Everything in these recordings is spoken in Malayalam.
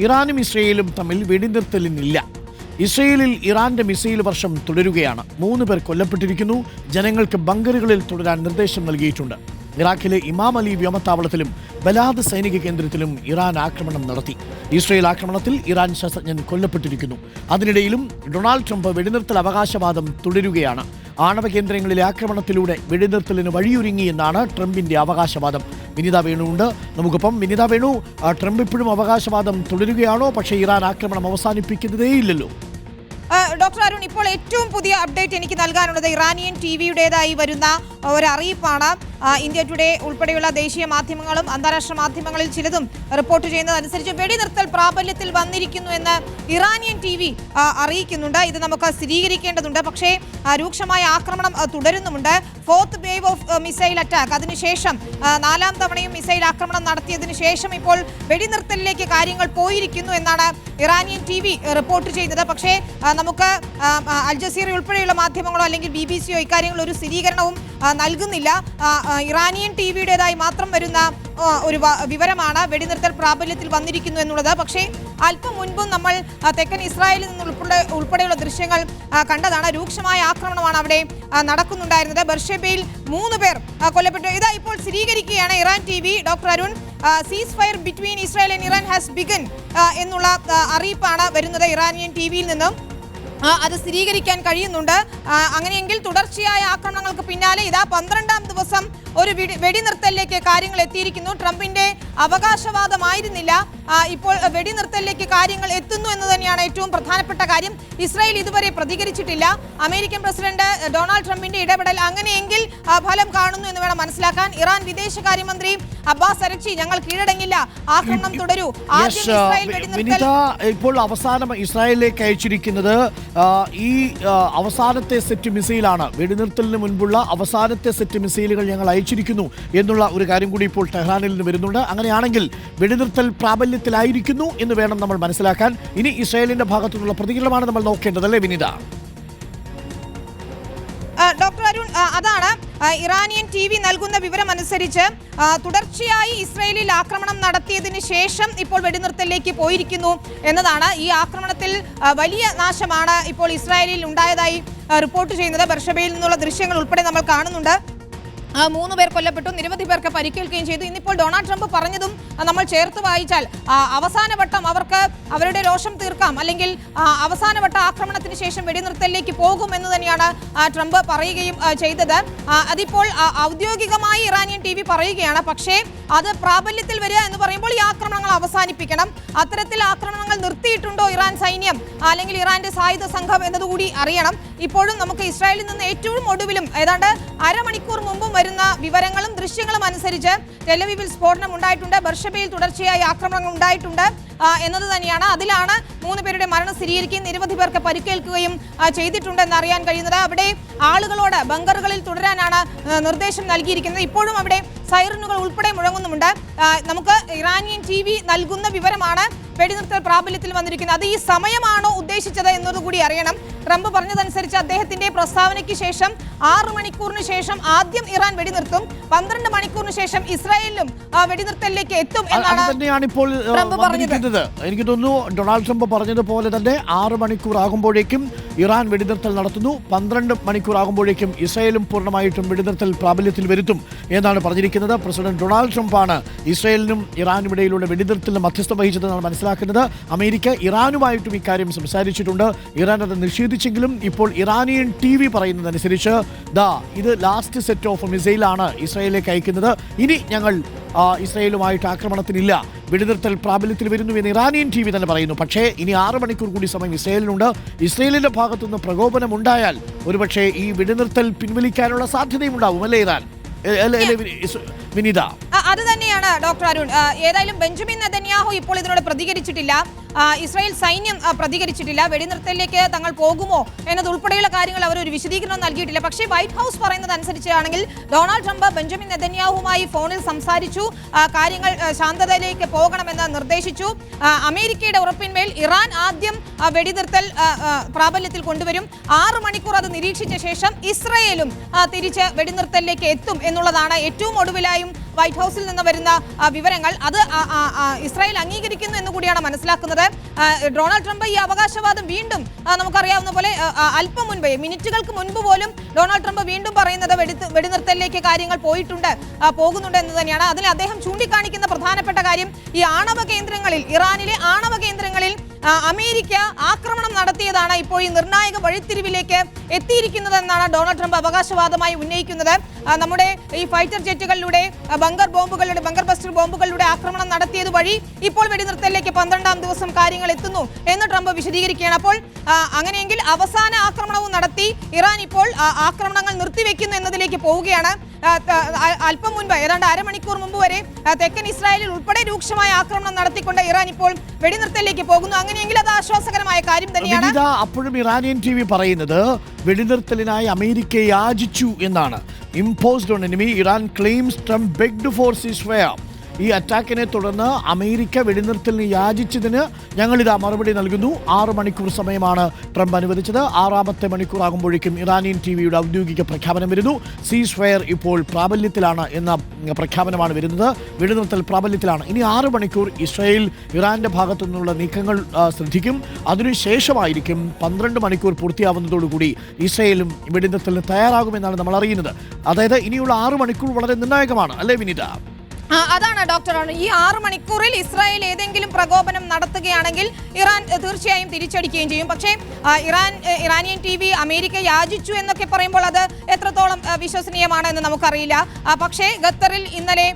ഇറാനും ഇസ്രയേലും തമ്മിൽ വെടിനിർത്തലിനില്ല. ഇസ്രയേലിൽ ഇറാന്റെ മിസൈൽ വർഷം തുടരുകയാണ്. മൂന്ന് പേർ കൊല്ലപ്പെട്ടിരിക്കുന്നു. ജനങ്ങൾക്ക് ബങ്കറുകളിൽ തുടരാൻ നിർദ്ദേശം നൽകിയിട്ടുണ്ട്. ഇറാഖിലെ ഇമാം അലി വ്യോമത്താവളത്തിലും ബലാദ് സൈനിക കേന്ദ്രത്തിലും ഇറാൻ ആക്രമണം നടത്തി. ഇസ്രയേൽ ആക്രമണത്തിൽ ഇറാൻ ശാസ്ത്രജ്ഞൻ കൊല്ലപ്പെട്ടിരിക്കുന്നു. അതിനിടയിലും ഡൊണാൾഡ് ട്രംപ് വെടിനിർത്തൽ അവകാശവാദം തുടരുകയാണ്. ആണവ കേന്ദ്രങ്ങളിലെ ആക്രമണത്തിലൂടെ വെടിനിർത്തലിന് വഴിയൊരുങ്ങിയെന്നാണ് ട്രംപിന്റെ അവകാശവാദം. വിനിത വേണുണ്ട്. നമുക്കൊപ്പം വിനിത വേണു ട്രംപ് ഇപ്പോഴും അവകാശവാദം തുടരുകയാണോ? പക്ഷേ ഇറാൻ ആക്രമണം അവസാനിപ്പിക്കുന്നതേയില്ലല്ലോ. ഡോക്ടർ അരുൺ ഇപ്പോൾ ഏറ്റവും പുതിയ അപ്ഡേറ്റ് എനിക്ക് നൽകാനുള്ളത് ഇറാനിയൻ ടി വിയുടേതായി വരുന്ന ഒരു അറിയിപ്പാണ് ഇന്ത്യ ടുഡേ ഉൾപ്പെടെയുള്ള ദേശീയ മാധ്യമങ്ങളും അന്താരാഷ്ട്ര മാധ്യമങ്ങളിൽ ചിലതും റിപ്പോർട്ട് ചെയ്യുന്നതനുസരിച്ച് വെടിനിർത്തൽ പ്രാബല്യത്തിൽ വന്നിരിക്കുന്നു എന്ന് ഇറാനിയൻ ടി വി അറിയിക്കുന്നുണ്ട്. ഇത് നമുക്ക് സ്ഥിരീകരിക്കേണ്ടതുണ്ട്. പക്ഷേ രൂക്ഷമായ ആക്രമണം തുടരുന്നുമുണ്ട്. Fourth wave of missile attack. അതിനുശേഷം നാലാം തവണയും മിസൈൽ ആക്രമണം നടത്തിയതിനു ശേഷം ഇപ്പോൾ വെടിനിർത്തലിലേക്ക് കാര്യങ്ങൾ പോയിരിക്കുന്നു എന്നാണ് ഇറാനിയൻ ടി റിപ്പോർട്ട് ചെയ്യുന്നത്. പക്ഷേ ആ, നമുക്ക് അൽ ജസീറ ഉൾപ്പെടെയുള്ള മാധ്യമങ്ങളോ അല്ലെങ്കിൽ ബി ബി സിയോ ഇക്കാര്യങ്ങൾ ഒരു സ്ഥിരീകരണവും നൽകുന്നില്ല. ഇറാനിയൻ ടി വിയുടേതായി മാത്രം വരുന്ന ഒരു വിവരമാണ് വെടിനിർത്തൽ പ്രാബല്യത്തിൽ വന്നിരിക്കുന്നു എന്നുള്ളത്. പക്ഷേ അല്പം മുൻപും നമ്മൾ തെക്കൻ ഇസ്രായേലിൽ നിന്ന് ഉൾപ്പെടെ ഉൾപ്പെടെയുള്ള ദൃശ്യങ്ങൾ കണ്ടതാണ്. രൂക്ഷമായ ആക്രമണമാണ് അവിടെ നടക്കുന്നുണ്ടായിരുന്നത്. ബർഷബയിൽ മൂന്ന് പേർ കൊല്ലപ്പെട്ടു. ഇതാ ഇപ്പോൾ സ്ഥിരീകരിക്കുകയാണ് Iran T V. Doctor Arun ceasefire between Israel and Iran has begun എന്നുള്ള അറിയിപ്പാണ് വരുന്നത് ഇറാനിയൻ ടി വിയിൽ നിന്നും. അത് സ്ഥിരീകരിക്കാൻ കഴിയുന്നുണ്ട്. അങ്ങനെയെങ്കിൽ തുടർച്ചയായ ആക്രമണങ്ങൾക്ക് പിന്നാലെ ഇതാ പന്ത്രണ്ടാം ദിവസം ഒരു വെടി- വെടിനിർത്തലിലേക്ക് കാര്യങ്ങൾ എത്തിയിരിക്കുന്നു. ട്രംപിന്റെ അവകാശവാദമായിരുന്നില്ല. ഇപ്പോൾ വെടിനിർത്തലിലേക്ക് കാര്യങ്ങൾ എത്തുന്നു എന്ന് തന്നെയാണ് ഏറ്റവും പ്രധാനപ്പെട്ട കാര്യം. ഇസ്രായേൽ ഇതുവരെ പ്രതികരിച്ചിട്ടില്ല. അമേരിക്കൻ പ്രസിഡന്റ് ഡൊണാൾഡ് ട്രംപിന്റെ ഇടപെടൽ അങ്ങനെയെങ്കിൽ ഫലം കാണുന്നു എന്ന് വേണം മനസ്സിലാക്കാൻ. ഇറാൻ വിദേശകാര്യമന്ത്രി അബ്ബാസ് അരച്ചി ഞങ്ങൾ കീഴടങ്ങില്ല. ആക്രമണം തുടരൂ. ഇപ്പോൾ അവസാനം ഇസ്രായേലിലേക്ക് അയച്ചിരിക്കുന്നത് ഈ അവസാനത്തെ സെറ്റ് മിസൈലാണ്. വെടിനിർത്തലിന് മുൻപുള്ള അവസാനത്തെ സെറ്റ് മിസൈലുകൾ ഞങ്ങൾ അയച്ചിരിക്കുന്നു എന്നുള്ള ഒരു കാര്യം കൂടി ഇപ്പോൾ ടെഹ്റാനിൽ നിന്ന് വരുന്നുണ്ട്. അങ്ങനെയാണെങ്കിൽ വെടിനിർത്തൽ പ്രാബല്യത്തിലായിരിക്കുന്നു എന്ന് വേണം നമ്മൾ മനസ്സിലാക്കാൻ. ഇനി ഇസ്രായേലിന്റെ ഭാഗത്തുനിന്നുള്ള പ്രതികരണമാണ് നമ്മൾ നോക്കേണ്ടത് അല്ലേ വിനിത ഡോക്ടർ അരുൺ അതാണ്. ഇറാനിയൻ ടി വി നൽകുന്ന വിവരം അനുസരിച്ച് തുടർച്ചയായി ഇസ്രയേലിൽ ആക്രമണം നടത്തിയതിന് ശേഷം ഇപ്പോൾ വെടിനിർത്തലിലേക്ക് പോയിരിക്കുന്നു എന്നതാണ് ഈ ആക്രമണത്തിൽ വലിയ നാശമാണ് ഇപ്പോൾ ഇസ്രായേലിൽ ഉണ്ടായതായി റിപ്പോർട്ട് ചെയ്യുന്നത്. ബർഷബയിൽ നിന്നുള്ള ദൃശ്യങ്ങൾ ഉൾപ്പെടെ നമ്മൾ കാണുന്നുണ്ട്. മൂന്ന് പേർ കൊല്ലപ്പെട്ടു. നിരവധി പേർക്ക് പരിക്കേൽക്കുകയും ചെയ്തു. ഇന്നിപ്പോൾ ഡൊണാൾഡ് ട്രംപ് പറഞ്ഞതും നമ്മൾ ചേർത്ത് വായിച്ചാൽ അവസാനവട്ടം അവർക്ക് അവരുടെ രോഷം തീർക്കാം അല്ലെങ്കിൽ അവസാനവട്ട ആക്രമണത്തിന് ശേഷം വെടിനിർത്തലിലേക്ക് പോകും എന്ന് തന്നെയാണ് ട്രംപ് പറയുകയും ചെയ്തത്. അതിപ്പോൾ ഔദ്യോഗികമായി ഇറാനിയൻ ടി പറയുകയാണ് പക്ഷേ അത് പ്രാബല്യത്തിൽ വരിക എന്ന് പറയുമ്പോൾ ഈ ആക്രമണങ്ങൾ അവസാനിപ്പിക്കണം. അത്തരത്തിൽ ആക്രമണങ്ങൾ നിർത്തിയിട്ടുണ്ടോ ഇറാൻ സൈന്യം അല്ലെങ്കിൽ ഇറാന്റെ സായുധ സംഘം എന്നതുകൂടി അറിയണം. ഇപ്പോഴും നമുക്ക് ഇസ്രായേലിൽ നിന്ന് ഏറ്റവും ഒടുവിലും ഏതാണ്ട് അരമണിക്കൂർ മുമ്പും വരുന്ന വിവരങ്ങളും ദൃശ്യങ്ങളും അനുസരിച്ച് ടെലവിവിൽ സ്ഫോടനം ഉണ്ടായിട്ടുണ്ട്. ബർഷബയിൽ തുടർച്ചയായി ആക്രമണങ്ങൾ ഉണ്ടായിട്ടുണ്ട് എന്നത് തന്നെയാണ്. അതിലാണ് മൂന്ന് പേരുടെ മരണം സ്ഥിരീകരിക്കുകയും നിരവധി പേർക്ക് പരിക്കേൽക്കുകയും ചെയ്തിട്ടുണ്ടെന്ന് അറിയാൻ കഴിയുന്നത്. അവിടെ ആളുകളോട് ബങ്കറുകളിൽ തുടരാനാണ് നിർദ്ദേശം നൽകിയിരിക്കുന്നത്. ഇപ്പോഴും അവിടെ സൈറനുകൾ ഉൾപ്പെടെ മുഴങ്ങുന്നുമുണ്ട്. നമുക്ക് ഇറാനിയൻ ടി നൽകുന്ന വിവരമാണ്. വെടിനിർത്തൽ പ്രാബല്യത്തിൽ വന്നിരിക്കുന്നത്. അത് ഈ സമയമാണോ ഉദ്ദേശിച്ചത് എന്നതുകൂടി അറിയണം. ട്രംപ് പറഞ്ഞതനുസരിച്ച് അദ്ദേഹത്തിന്റെ പ്രസ്താവനയ്ക്ക് ശേഷം ആറ് മണിക്കൂറിന് ശേഷം ആദ്യം ഇറാൻ വെടിനിർത്തും. പന്ത്രണ്ട് മണിക്കൂറിന് ശേഷം ഇസ്രായേലിലും വെടിനിർത്തലിലേക്ക് എത്തും എന്നാണ് ഇപ്പോൾ എനിക്ക് തോന്നുന്നു ഡൊണാൾഡ് ട്രംപ് പറഞ്ഞതുപോലെ തന്നെ ആറ് മണിക്കൂർ ആകുമ്പോഴേക്കും ഇറാൻ വെടിനിർത്തൽ നടത്തുന്നു. പന്ത്രണ്ട് മണിക്കൂറാകുമ്പോഴേക്കും ഇസ്രയേലും പൂർണമായിട്ടും വെടിനിർത്തൽ പ്രാബല്യത്തിൽ വരുത്തും എന്നാണ് പറഞ്ഞിരിക്കുന്നത്. പ്രസിഡന്റ് ഡൊണാൾഡ് ട്രംപാണ് ഇസ്രയേലിനും ഇറാനും ഇടയിലുള്ള വെടിനിർത്തലിന് മധ്യസ്ഥം വഹിച്ചതെന്നാണ് മനസ്സിലാക്കുന്നത്. അമേരിക്ക ഇറാനുമായിട്ടും ഇക്കാര്യം സംസാരിച്ചിട്ടുണ്ട്. ഇറാൻ അത് നിഷേധിച്ചെങ്കിലും ഇപ്പോൾ ഇറാനിയൻ ടി വി പറയുന്നതനുസരിച്ച് ദാ ഇത് ലാസ്റ്റ് സെറ്റ് ഓഫ് മിസൈലാണ് ഇസ്രയേലിലേക്ക് അയക്കുന്നത്. ഇനി ഞങ്ങൾ ഇസ്രായേലുമായിട്ട് ആക്രമണത്തിനില്ല. വെടിനിർത്തൽ പ്രാബല്യത്തിൽ വരുന്നു എന്ന് ഇറാനിയൻ ടി വി തന്നെ പറയുന്നു. പക്ഷേ ഇനി ആറ് മണിക്കൂർ കൂടി സമയം ഇസ്രയേലിനുണ്ട്. ഇസ്രയേലിന്റെ ഭാഗത്തുനിന്ന് പ്രകോപനം ഉണ്ടായാൽ ഒരുപക്ഷെ ഈ വെടിനിർത്തൽ പിൻവലിക്കാനുള്ള സാധ്യതയും ഉണ്ടാവും അല്ലേ ഇറാൻ? വിനീത. അത് തന്നെയാണ് ഡോക്ടർ അരുൺ. ഏതായാലും ബെഞ്ചമിൻ നെതന്യാഹു ഇപ്പോൾ ഇതിനോട് പ്രതികരിച്ചിട്ടില്ല. ഇസ്രായേൽ സൈന്യം പ്രതികരിച്ചിട്ടില്ല. വെടിനിർത്തലിലേക്ക് തങ്ങൾ പോകുമോ എന്നതുൾപ്പെടെയുള്ള കാര്യങ്ങൾ അവർ ഒരു വിശദീകരണം നൽകിയിട്ടില്ല. പക്ഷേ വൈറ്റ് ഹൗസ് പറയുന്നത് അനുസരിച്ചാണെങ്കിൽ ഡൊണാൾഡ് ട്രംപ് ബെഞ്ചമിൻ നെതന്യാഹുമായി ഫോണിൽ സംസാരിച്ചു. കാര്യങ്ങൾ ശാന്തതയിലേക്ക് പോകണമെന്ന് നിർദ്ദേശിച്ചു. അമേരിക്കയുടെ ഉറപ്പിന്മേൽ ഇറാൻ ആദ്യം വെടിനിർത്തൽ പ്രാബല്യത്തിൽ കൊണ്ടുവരും. ആറു മണിക്കൂർ അത് നിരീക്ഷിച്ച ശേഷം ഇസ്രയേലും തിരിച്ച് വെടിനിർത്തലിലേക്ക് എത്തും എന്നുള്ളതാണ് ഏറ്റവും ഒടുവിലായും വൈറ്റ് ഹൗസിൽ നിന്ന് വരുന്ന വിവരങ്ങൾ. അത് ഇസ്രായേൽ അംഗീകരിക്കുന്നു എന്ന് കൂടിയാണ് മനസ്സിലാക്കുന്നത്. ഡൊണാൾഡ് ട്രംപ് ഈ അവകാശവാദം വീണ്ടും നമുക്കറിയാവുന്ന പോലെ അല്പം മുൻപേ മിനിറ്റുകൾക്ക് മുൻപ് പോലും ഡൊണാൾഡ് ട്രംപ് വീണ്ടും പറയുന്നത് വെടിനിർത്തലിലേക്ക് കാര്യങ്ങൾ പോയിട്ടുണ്ട് പോകുന്നുണ്ട് എന്ന് തന്നെയാണ്. അതിൽ അദ്ദേഹം ചൂണ്ടിക്കാണിക്കുന്ന പ്രധാനപ്പെട്ട കാര്യം ഈ ആണവ കേന്ദ്രങ്ങളിൽ ഇറാനിലെ ആണവ കേന്ദ്രങ്ങളിൽ അമേരിക്ക ആക്രമണം നടത്തിയതാണ് ഇപ്പോൾ ഈ നിർണായക വഴിത്തിരിവിലേക്ക് എത്തിയിരിക്കുന്നതെന്നാണ് ഡൊണാൾഡ് ട്രംപ് അവകാശവാദമായി ഉന്നയിക്കുന്നത്. നമ്മുടെ ഈ ഫൈറ്റർ ജെറ്റുകളിലൂടെ ബങ്കർ ബോംബുകളുടെ ബങ്കർ ബസ്റ്റർ ബോംബുകളുടെ ആക്രമണം നടത്തിയത് വഴി ഇപ്പോൾ വെടിനിർത്തലിലേക്ക് പന്ത്രണ്ടാം ദിവസം കാര്യങ്ങൾ എത്തുന്നു എന്ന് ട്രംപ് വിശദീകരിക്കുകയാണ്. അപ്പോൾ അങ്ങനെയെങ്കിൽ അവസാന ആക്രമണവും നടത്തി ഇറാൻ ഇപ്പോൾ ആക്രമണങ്ങൾ നിർത്തിവെക്കുന്നു എന്നതിലേക്ക് പോവുകയാണ്. അല്പം മുൻപ് ഏതാണ്ട് അരമണിക്കൂർ മുമ്പ് വരെ തെക്കൻ ഇസ്രായേലിൽ ഉൾപ്പെടെ രൂക്ഷമായ ആക്രമണം നടത്തിക്കൊണ്ട് ഇറാൻ ഇപ്പോൾ വെടിനിർത്തലിലേക്ക് പോകുന്നു. അങ്ങനെയെങ്കിൽ അത് ആശ്വാസകരമായ കാര്യം തന്നെയാണ്. അപ്പോഴും ഇറാനിയൻ ടി വി പറയുന്നത് വെടിനിർത്തലിനായി അമേരിക്ക യാചിച്ചു എന്നാണ്. Imposed on enemy Iran claims Trump begged for സിസ്വയ ഈ അറ്റാക്കിനെ തുടർന്ന് അമേരിക്ക വെടിനിർത്തലിന് യാചിച്ചതിന് ഞങ്ങളിതാ മറുപടി നൽകുന്നു. ആറ് മണിക്കൂർ സമയമാണ് ട്രംപ് അനുവദിച്ചത്. ആറാമത്തെ മണിക്കൂർ ആകുമ്പോഴേക്കും ഇറാനിയൻ ടി വിയുടെ ഔദ്യോഗിക പ്രഖ്യാപനം വരുന്നു. സീസ് ഫയർ ഇപ്പോൾ പ്രാബല്യത്തിലാണ് എന്ന പ്രഖ്യാപനമാണ് വരുന്നത്. വെടിനിർത്തൽ പ്രാബല്യത്തിലാണ്. ഇനി ആറ് മണിക്കൂർ ഇസ്രായേൽ ഇറാന്റെ ഭാഗത്തു നിന്നുള്ള നീക്കങ്ങൾ ശ്രദ്ധിക്കും. അതിനുശേഷമായിരിക്കും പന്ത്രണ്ട് മണിക്കൂർ പൂർത്തിയാവുന്നതോടുകൂടി ഇസ്രായേലും വെടിനിർത്തലിന് തയ്യാറാകുമെന്നാണ് നമ്മൾ അറിയുന്നത് അതായത് ഇനിയുള്ള ആറ് മണിക്കൂർ വളരെ നിർണായകമാണ്. അല്ലേ വിനിത? അതാണ് ഡോക്ടർ ഈ ആറ് മണിക്കൂറിൽ ഇസ്രായേൽ ഏതെങ്കിലും പ്രകോപനം നടത്തുകയാണെങ്കിൽ ഇറാൻ തീർച്ചയായും തിരിച്ചടിക്കുകയും ചെയ്യും. പക്ഷേ Iran Iranian T V America യാചിച്ചു എന്നൊക്കെ പറയുമ്പോൾ അത് എത്രത്തോളം വിശ്വസനീയമാണ് എന്ന് നമുക്കറിയില്ല. പക്ഷേ ഖത്തറിൽ ഇന്നലെ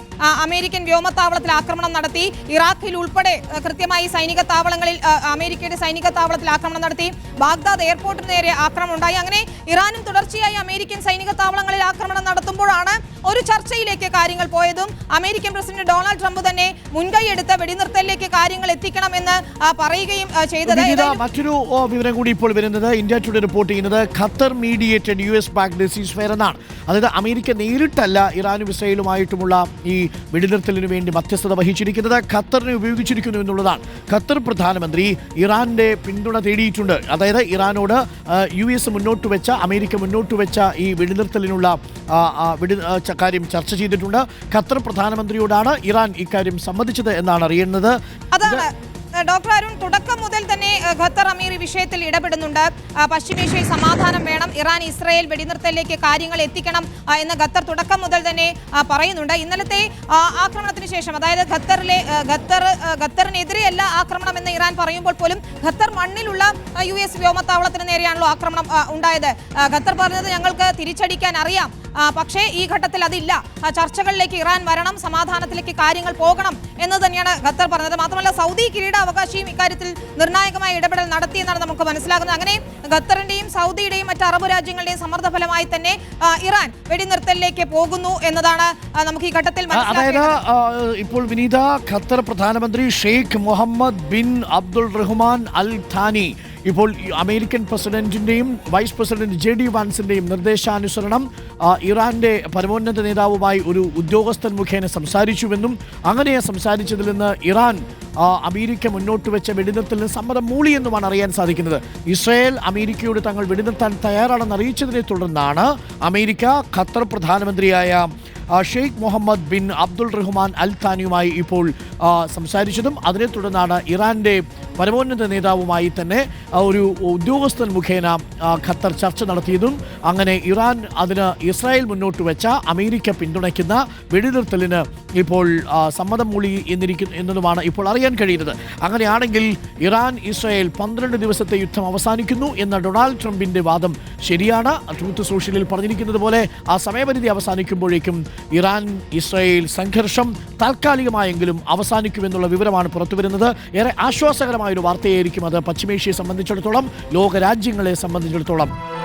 അമേരിക്കൻ വ്യോമത്താവളത്തിൽ ആക്രമണം നടത്തി. ഇറാഖിൽ ഉൾപ്പെടെ കൃത്യമായി സൈനിക താവളങ്ങളിൽ അമേരിക്കയുടെ സൈനിക താവളത്തിൽ ആക്രമണം നടത്തി. ബാഗ്ദാദ് എയർപോർട്ടിന് നേരെ ആക്രമണം ഉണ്ടായി അങ്ങനെ ഇറാനും തുടർച്ചയായി അമേരിക്കൻ സൈനിക താവളങ്ങളിൽ ആക്രമണം നടത്തുമ്പോഴാണ് ഒരു ചർച്ചയിലേക്ക് കാര്യങ്ങൾ പോയതും അമേരിക്കൻ പ്രസിഡന്റ് ഡൊണാൾഡ് ട്രംപ് തന്നെ മുൻകൈയെടുത്ത് വെടിനിർത്തലിലേക്ക് കാര്യങ്ങൾ എത്തിക്കണം എന്ന് പറയുകയും ചെയ്തത്. മറ്റൊരു വിവരം കൂടി ഇപ്പോൾ വരുന്നത് ഇന്ത്യ ടുഡേ റിപ്പോർട്ട് ചെയ്യുന്നത് Qatar mediated U S back ceasefire എന്നാണ്. അതായത് അമേരിക്ക നേരിട്ടല്ല ഇറാനും ഇസ്രയേലുമായിട്ടുമുള്ള ഈ വെടിനിർത്തലിന് വേണ്ടി മധ്യസ്ഥത വഹിച്ചിരിക്കുന്നത് ഖത്തറിനെ ഉപയോഗിച്ചിരിക്കുന്നു എന്നുള്ളതാണ്. ഖത്തർ പ്രധാനമന്ത്രി ഇറാന്റെ പിന്തുണ തേടിയിട്ടുണ്ട്. അതായത് ഇറാനോട് യു എസ് മുന്നോട്ട് വെച്ച അമേരിക്ക മുന്നോട്ട് വെച്ച ഈ വെടിനിർത്തലിനുള്ള വെടി കാര്യം ചർച്ച ചെയ്തിട്ടുണ്ട്. ഖത്തർ പ്രധാനമന്ത്രിയോടാണ് ഇറാൻ ഇക്കാര്യം സമ്മതിച്ചത് എന്നാണ് അറിയുന്നത് അതാണ്. ഡോക്ടർ അരുൺ തുടക്കം മുതൽ തന്നെ ഖത്തർ അമീർ ഈ വിഷയത്തിൽ ഇടപെടുന്നുണ്ട്. പശ്ചിമേഷ്യയിൽ സമാധാനം വേണം. ഇറാൻ ഇസ്രായേൽ വെടിനിർത്തലിലേക്ക് കാര്യങ്ങൾ എത്തിക്കണം എന്ന് ഖത്തർ തുടക്കം മുതൽ തന്നെ പറയുന്നുണ്ട്. ഇന്നലത്തെ ആക്രമണത്തിന് ശേഷം അതായത് ഖത്തറിലെ ഖത്തർ ഖത്തറിനെതിരെയല്ല ആക്രമണം എന്ന് ഇറാൻ പറയുമ്പോൾ പോലും ഖത്തർ മണ്ണിലുള്ള യു എസ് വ്യോമത്താവളത്തിന് നേരെയാണല്ലോ ആക്രമണം ഉണ്ടായത്. ഖത്തർ പറഞ്ഞത് ഞങ്ങൾക്ക് തിരിച്ചടിക്കാൻ അറിയാം. പക്ഷേ ഈ ഘട്ടത്തിൽ അതില്ല. ചർച്ചകളിലേക്ക് ഇറാൻ വരണം സമാധാനത്തിലേക്ക് കാര്യങ്ങൾ പോകണം എന്ന് തന്നെയാണ് ഖത്തർ പറഞ്ഞത്. മാത്രമല്ല സൗദി കിരീടാവകാശിയും ഇക്കാര്യത്തിൽ നിർണായകമായ ഇടപെടൽ നടത്തിയെന്നാണ് നമുക്ക് മനസ്സിലാകുന്നത്. അങ്ങനെ ഖത്തറിന്റെയും സൗദിയുടെയും മറ്റ് അറബ് രാജ്യങ്ങളുടെയും സമ്മർദ്ദ ഫലമായി തന്നെ ഇറാൻ വെടിനിർത്തലിലേക്ക് പോകുന്നു എന്നതാണ് നമുക്ക് ഈ ഘട്ടത്തിൽ അതായത് ഇപ്പോൾ വിനീത ഖത്തർ പ്രധാനമന്ത്രി Sheikh Mohammed bin Abdul Rahman Al Thani ഇപ്പോൾ അമേരിക്കൻ പ്രസിഡന്റിന്റെയും വൈസ് പ്രസിഡന്റ് ജെ ഡി വാൻസിന്റെയും നിർദ്ദേശാനുസരണം ഇറാന്റെ പരമോന്നത നേതാവുമായി ഒരു ഉദ്യോഗസ്ഥൻ മുഖേന സംസാരിച്ചുവെന്നും അങ്ങനെ സംസാരിച്ചതിൽ നിന്ന് ഇറാൻ അമേരിക്ക മുന്നോട്ട് വെച്ച വെടിനിർത്തലിന് സമ്മതം മൂളിയെന്നുമാണ് അറിയാൻ സാധിക്കുന്നത്. ഇസ്രായേൽ അമേരിക്കയോട് തങ്ങൾ വെടിനിർത്താൻ തയ്യാറാണെന്ന് അറിയിച്ചതിനെ തുടർന്നാണ് America Qatar പ്രധാനമന്ത്രിയായ Sheikh Mohammed bin Abdul Rahman Al താനിയുമായി ഇപ്പോൾ സംസാരിച്ചതും അതിനെ തുടർന്നാണ് ഇറാന്റെ പരമോന്നത നേതാവുമായി തന്നെ ഒരു ഉദ്യോഗസ്ഥൻ മുഖേന ഖത്തർ ചർച്ച നടത്തിയതും അങ്ങനെ ഇറാൻ അതിന് ഇസ്രായേൽ മുന്നോട്ട് വെച്ച അമേരിക്ക പിന്തുണയ്ക്കുന്ന വെടിനിർത്തലിന് ഇപ്പോൾ സമ്മതം മൂളി എന്നിരിക്കുന്നു എന്നതുമാണ് ഇപ്പോൾ അറിയാൻ കഴിയുന്നത്. അങ്ങനെയാണെങ്കിൽ ഇറാൻ ഇസ്രായേൽ പന്ത്രണ്ട് ദിവസത്തെ യുദ്ധം അവസാനിക്കുന്നു എന്ന ഡൊണാൾഡ് ട്രംപിന്റെ വാദം ശരിയാണ്. ട്രൂത്ത് സോഷ്യലിൽ പറഞ്ഞിരിക്കുന്നത് പോലെ ആ സമയപരിധി അവസാനിക്കുമ്പോഴേക്കും ഇറാൻ ഇസ്രായേൽ സംഘർഷം താൽക്കാലികമായെങ്കിലും അവസാനിക്കുമെന്നുള്ള വിവരമാണ് പുറത്തുവരുന്നത്. ഏറെ ആശ്വാസകരമായ ഒരു വാർത്തയായിരിക്കും അത്. പശ്ചിമേഷ്യയെ സംബന്ധിച്ചിടത്തോളം ലോകരാജ്യങ്ങളെ സംബന്ധിച്ചിടത്തോളം.